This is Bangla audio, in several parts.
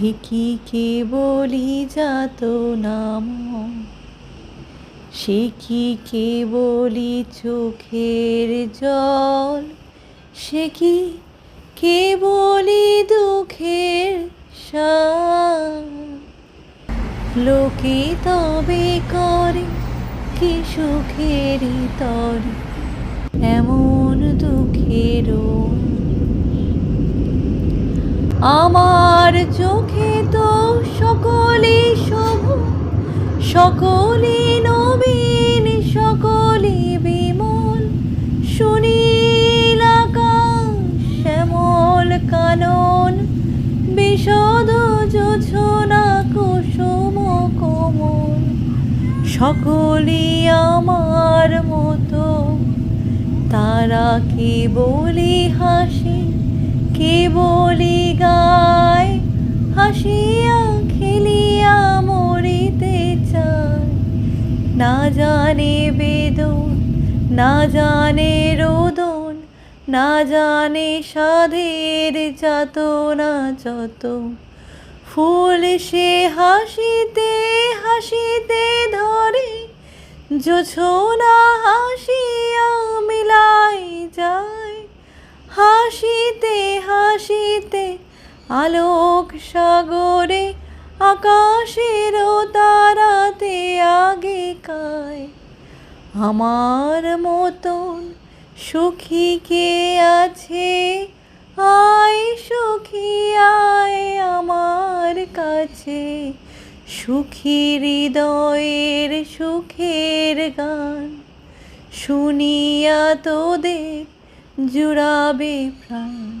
সে কি বলি যাত নাম? সে কি বলি চোখের জল? সে কি কে বলি দুঃখের লোকে তবে করে কি সুখেরই তরে? এমন দুঃখেরও আমার চোখে তো সকলে শুভ সকলে নবীন সকলে বিমল। আকাশ, শ্যামল কানন, বিশদ যোছনা কুসুম কোমল। সকলে আমার মতো, তারা কে বলি হাসি, কে বলি গায়, হাসিয়া খেলিয়া মরিতে চায়। না জানে বেদন, না জানে রোদন, না জানে সাধের যত না যত ফুল সে হাসিতে হাসিতে ধরে, জোছনা হাসিয়া মিলাই যায়। হাসিতে হাসিতে আলোক সাগরে, আকাশের তারাতে আগে কায়। আমার মতন সুখী কে আছে? আয় সুখী, আয় আমার কাছে। সুখী হৃদয়ের সুখের গান শুনিয়া তোদের জুড়াবে প্রাণ।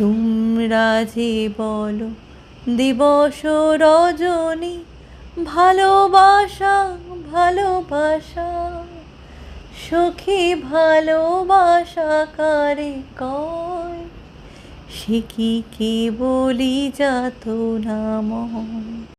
তোমরা যে বলো, দিবস রজনী, ভালোবাসা ভালোবাসা, সখী ভালোবাসা কারে কয়? সে কি কে বলি যাত না মন?